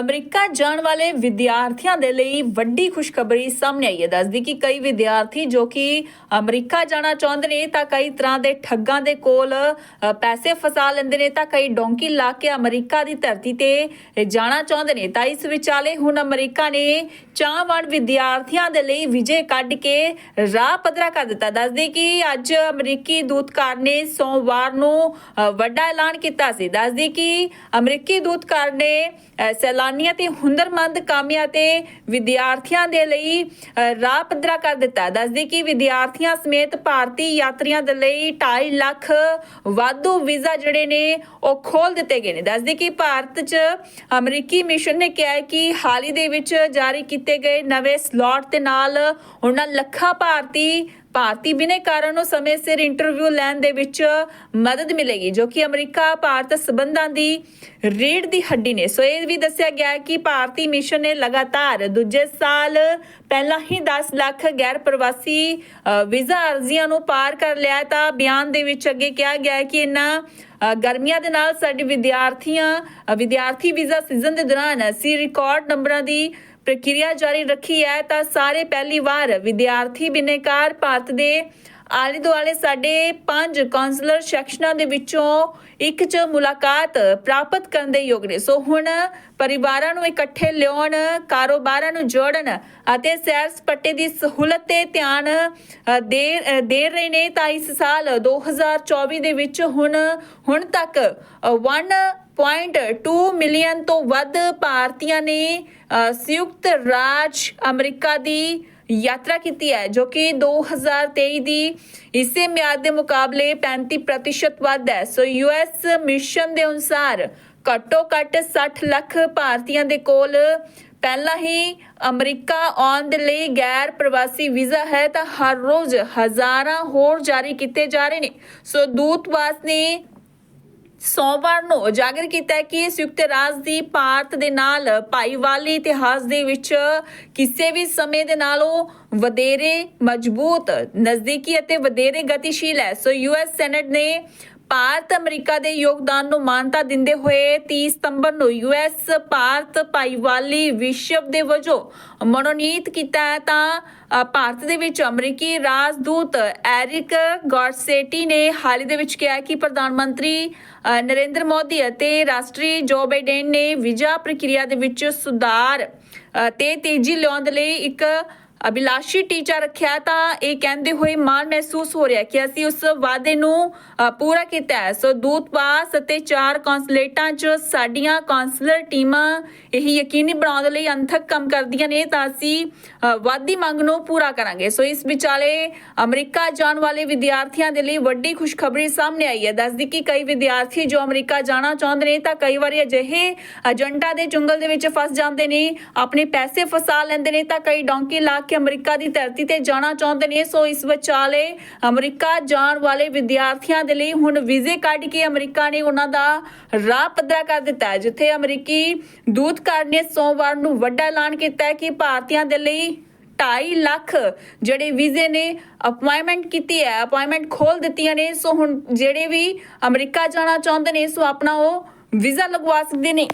America ਜਾਣ ਵਾਲੇ ਵਿਦਿਆਰਥੀਆਂ ਦੇ ਲਈ ਵੱਡੀ ਖੁਸ਼ਖਬਰੀ ਸਾਹਮਣੇ ਆਈ ਹੈ। ਦੱਸਦੀ ਕਿ ਕਈ ਵਿਦਿਆਰਥੀ ਜੋ ਕਿ ਅਮਰੀਕਾ ਜਾਣਾ ਚਾਹੁੰਦੇ ਨੇ ਤਾਂ ਕਈ ਤਰ੍ਹਾਂ ਦੇ ਠੱਗਾਂ ਦੇ ਕੋਲ ਪੈਸੇ ਫਸਾ ਲੈਂਦੇ ਨੇ ਤਾਂ ਕਈ ਡੋਂਕੀ ਲਾ ਕੇ ਅਮਰੀਕਾ ਦੀ ਧਰਤੀ ਤੇ ਜਾਣਾ ਚਾਹੁੰਦੇ ਨੇ। ਤਾਂ ਇਸ ਵਿਚਾਲੇ ਹੁਣ ਅਮਰੀਕਾ ਨੇ ਚਾਹਵਾਨ ਵਿਦਿਆਰਥੀਆਂ ਦੇ ਲਈ ਵਿਜੇ ਕੱਢ ਕੇ ਰਾਹ ਪੱਧਰਾ ਕਰ ਦਿੱਤਾ। ਦੱਸਦੀ ਕਿ ਅੱਜ ਅਮਰੀਕੀ ਦੂਤਕਾਰ ਨੇ ਸੋਮਵਾਰ ਨੂੰ ਵੱਡਾ ਐਲਾਨ ਕੀਤਾ ਸੀ। ਦੱਸਦੀ ਕਿ ਅਮਰੀਕੀ ਦੂਤਕਾਰ ਨੇ ਸੈਲਾਨੀਆਂ ਤੇ ਹੁਨਰਮੰਦ ਕਾਮਿਆਂ ਤੇ ਵਿਦਿਆਰਥੀਆਂ ਦੇ ਲਈ ਰਾਹ ਪੱਧਰਾ ਕਰ ਦਿੱਤਾ। ਦੱਸਦੀ ਕਿ ਵਿਦਿਆਰਥੀਆਂ ਸਮੇਤ ਭਾਰਤੀ ਯਾਤਰੀਆਂ ਦੇ ਲਈ 2.5 ਲੱਖ ਵਾਧੂ ਵੀਜ਼ਾ ਜਿਹੜੇ ਨੇ, ਉਹ ਖੋਲ ਦਿੱਤੇ ਗਏ ਨੇ। ਦੱਸਦੀ ਕਿ ਭਾਰਤ 'ਚ ਅਮਰੀਕੀ ਮਿਸ਼ਨ ਨੇ ਕਿਹਾ ਹੈ ਕਿ ਹਾਲ ਹੀ ਦੇ ਵਿੱਚ ਜਾਰੀ ਕੀਤੇ ਗਏ ਨਵੇਂ ਸਲਾਟ ਦੇ ਨਾਲ ਉਹਨਾਂ ਲੱਖਾਂ ਭਾਰਤੀ ਭਾਰਤੀ ਬਿਨੇਕਾਰਾਂ ਨੂੰ ਸਮੇਂ ਸਿਰ ਇੰਟਰਵਿਊ ਲੈਣ ਦੇ ਵਿੱਚ ਮਦਦ ਮਿਲੇਗੀ, ਜੋ ਕਿ ਅਮਰੀਕਾ, ਭਾਰਤ ਸਬੰਧਾਂ ਦੀ ਰੀੜ ਦੀ ਹੱਡੀ ਨੇ। ਸੋ ਇਹ ਵੀ ਦੱਸਿਆ ਗਿਆ ਹੈ ਕਿ ਭਾਰਤੀ ਮਿਸ਼ਨ ਨੇ ਲਗਾਤਾਰ ਦੂਜੇ ਸਾਲ ਪਹਿਲਾਂ ਹੀ 10 ਲੱਖ ਗੈਰ ਪ੍ਰਵਾਸੀ ਵੀਜ਼ਾ ਅਰਜ਼ੀਆਂ ਨੂੰ ਪਾਰ ਕਰ ਲਿਆ ਤਾਂ ਬਿਆਨ ਦੇ ਵਿੱਚ ਅੱਗੇ ਕਿਹਾ ਗਿਆ ਹੈ ਕਿ ਇਹਨਾਂ ਗਰਮੀਆਂ ਦੇ ਨਾਲ ਸਾਡੇ ਵਿਦਿਆਰਥੀਆਂ ਵਿਦਿਆਰਥੀ ਵੀਜ਼ਾ ਸੀਜ਼ਨ ਦੇ ਦੌਰਾਨ ਅਸੀਂ ਰਿਕਾਰਡ ਨੰਬਰਾਂ ਦੀ ਪ੍ਰਕਿਰਿਆ ਜਾਰੀ ਰੱਖੀ ਹੈ ਤਾਂ ਸਾਰੇ ਪਹਿਲੀ ਵਾਰ ਵਿਦਿਆਰਥੀ ਬਿਨੇਕਾਰ ਭਾਰਤ ਦੇ ਆਲੇ ਦੁਆਲੇ ਸਾਡੇ ਪੰਜ ਕਾਉਂਸਲਰ ਸੈਕਸ਼ਨਾਂ ਦੇ ਵਿੱਚੋਂ ਇੱਕ 'ਚ ਮੁਲਾਕਾਤ ਪ੍ਰਾਪਤ ਕਰਨ ਦੇ ਯੋਗ ਨੇ। ਸੋ ਹੁਣ ਪਰਿਵਾਰਾਂ ਨੂੰ ਇਕੱਠੇ ਲਿਆਉਣ ਕਾਰੋਬਾਰਾਂ ਨੂੰ ਜੋੜਨ ਅਤੇ ਸੈਰ ਸਪਾਟੇ ਦੀ ਸਹੂਲਤ ਤੇ ਧਿਆਨ ਦੇ ਦੇ ਰਹੇ ਨੇ ਤਾਂ ਇਸ ਸਾਲ 2024 ਦੇ ਵਿੱਚ ਹੁਣ ਹੁਣ ਤੱਕ ਅ, 1.2 ਮਿਲੀਅਨ ਤੋਂ ਵੱਧ ਭਾਰਤੀਆਂ ਨੇ ਸੰਯੁਕਤ ਰਾਜ ਅਮਰੀਕਾ ਦੀ ਯਾਤਰਾ ਕੀਤੀ ਹੈ, ਜੋ ਕਿ 2023 ਦੀ ਇਸੇ ਮਿਆਦ ਦੇ ਮੁਕਾਬਲੇ 35% ਵੱਧ ਹੈ। ਸੋ ਯੂਐਸ ਮਿਸ਼ਨ ਦੇ ਅਨੁਸਾਰ ਘੱਟੋ ਘੱਟ 60 ਲੱਖ ਭਾਰਤੀਆਂ ਦੇ ਕੋਲ ਪਹਿਲਾਂ ਹੀ ਅਮਰੀਕਾ ਆਉਣ ਦੇ ਲਈ ਗੈਰ ਪ੍ਰਵਾਸੀ ਵੀਜ਼ਾ ਹੈ, ਤਾਂ ਹਰ ਰੋਜ਼ ਹਜ਼ਾਰਾਂ ਹੋਰ ਜਾਰੀ ਕੀਤੇ ਜਾ ਰਹੇ ਨੇ। ਸੋ ਦੂਤਵਾਸ ਨੇ ਸੋਮਵਾਰ ਨੂੰ ਉਜਾਗਰ ਕੀਤਾ ਕਿ ਸੰਯੁਕਤ ਰਾਜ ਦੀ ਭਾਰਤ ਦੇ ਨਾਲ ਭਾਈਵਾਲੀ ਇਤਿਹਾਸ ਦੇ ਵਿੱਚ ਕਿਸੇ ਵੀ ਸਮੇਂ ਦੇ ਨਾਲੋਂ ਵਧੇਰੇ ਮਜ਼ਬੂਤ, ਨਜ਼ਦੀਕੀ ਅਤੇ ਵਧੇਰੇ ਗਤੀਸ਼ੀਲ ਹੈ। ਸੋ ਯੂਐਸ ਸੈਨੇਟ ਨੇ ਭਾਰਤ ਅਮਰੀਕਾ ਦੇ ਯੋਗਦਾਨ ਨੂੰ ਮਾਨਤਾ ਦਿੰਦੇ ਹੋਏ 30 ਸਤੰਬਰ ਨੂੰ ਯੂਐਸ ਭਾਰਤ ਭਾਈਵਾਲੀ ਵਿਸ਼ਵ ਦੇ ਵਜੋਂ ਮਨੋਨੀਤ ਕੀਤਾ ਹੈ ਤਾਂ ਭਾਰਤ ਦੇ ਵਿੱਚ ਅਮਰੀਕੀ ਰਾਜਦੂਤ ਐਰਿਕ ਗਾਰਸੇਟੀ ਨੇ ਹਾਲ ਹੀ ਦੇ ਵਿੱਚ ਕਿਹਾ ਕਿ ਪ੍ਰਧਾਨ ਮੰਤਰੀ ਅ, ਨਰਿੰਦਰ ਮੋਦੀ ਅਤੇ ਰਾਸ਼ਟਰੀ ਜੋ ਬਾਈਡਨ ਨੇ ਵੀਜ਼ਾ ਪ੍ਰਕਿਰਿਆ ਦੇ ਵਿੱਚ ਸੁਧਾਰ ਤੇ ਤੇਜ਼ੀ ਲਿਆਉਣ ਦੇ ਲਈ ਇੱਕ ਅਭਿਲਾਸ਼ੀ ਟੀਚਾ ਰੱਖਿਆ ਤਾਂ ਇਹ ਕਹਿੰਦੇ ਹੋਏ ਮਾਣ ਮਹਿਸੂਸ ਹੋ ਰਿਹਾ ਕਿ ਅਸੀਂ ਉਸ ਵਾਅਦੇ ਨੂੰ ਪੂਰਾ ਕੀਤਾ ਹੈ। ਸੋ ਦੂਤ ਪਾਸ ਅਤੇ ਚਾਰ ਕੌਂਸੂਲੇਟਾਂ 'ਚ ਸਾਡੀਆਂ ਕੌਂਸਲਰ ਟੀਮਾਂ ਇਹ ਯਕੀਨੀ ਬਣਾਉਣ ਦੇ ਲਈ ਅੰਥਕ ਕੰਮ ਕਰਦੀਆਂ ਨੇ ਤਾਂ ਅਸੀਂ ਅ, ਵਾਧੀ ਮੰਗ ਨੂੰ ਪੂਰਾ ਕਰਾਂਗੇ। ਸੋ ਇਸ ਵਿਚਾਲੇ ਅਮਰੀਕਾ ਜਾਣ ਵਾਲੇ ਵਿਦਿਆਰਥੀਆਂ ਦੇ ਲਈ ਵੱਡੀ ਖੁਸ਼ਖਬਰੀ ਸਾਹਮਣੇ ਆਈ ਹੈ। ਦੱਸਦੀ ਕਿ ਕਈ ਵਿਦਿਆਰਥੀ ਜੋ ਅਮਰੀਕਾ ਜਾਣਾ ਚਾਹੁੰਦੇ ਨੇ ਤਾਂ ਕਈ ਵਾਰੀ ਅਜਿਹੇ ਏਜੰਟਾਂ ਦੇ ਚੁੰਗਲ ਦੇ ਵਿੱਚ ਫਸ ਜਾਂਦੇ ਨੇ ਆਪਣੇ ਪੈਸੇ ਫਸਾ ਲੈਂਦੇ ਨੇ ਤਾਂ ਕਈ ਡੌਂਕੀ ਲਾ ਕੇ ਅਮਰੀਕਾ ਦੀ ਧਰਤੀ ਤੇ ਜਾਣਾ ਚਾਹੁੰਦੇ ਨੇ, ਸੋ ਇਸ ਵਿਚਾਲੇ ਅਮਰੀਕਾ ਜਾਣ ਵਾਲੇ ਵਿਦਿਆਰਥੀਆਂ ਦੇ ਲਈ ਹੁਣ ਵੀਜ਼ੇ ਕੱਢ ਕੇ ਅਮਰੀਕਾ ਨੇ ਉਹਨਾਂ ਦਾ ਰਾਹ ਪੱਧਰਾ ਕਰ ਦਿੱਤਾ ਹੈ, ਜਿੱਥੇ ਅਮਰੀਕੀ ਦੂਤਕਾਰ ਨੇ ਸੋਮਵਾਰ ਨੂੰ ਵੱਡਾ ਐਲਾਨ ਕੀਤਾ ਹੈ ਕਿ ਭਾਰਤੀਆਂ ਦੇ ਲਈ 2.5 ਲੱਖ ਜਿਹੜੇ ਵੀਜ਼ੇ ਨੇ ਅਪਾਇੰਟਮੈਂਟ ਕੀਤੀ ਹੈ, ਅਪਾਇੰਟਮੈਂਟ ਖੋਲ ਦਿੱਤੀਆਂ ਨੇ, ਸੋ ਹੁਣ ਜਿਹੜੇ ਵੀ ਅਮਰੀਕਾ ਜਾਣਾ ਚਾਹੁੰਦੇ ਨੇ, ਸੋ ਆਪਣਾ ਉਹ ਵੀਜ਼ਾ ਲਗਵਾ ਸਕਦੇ ਨੇ।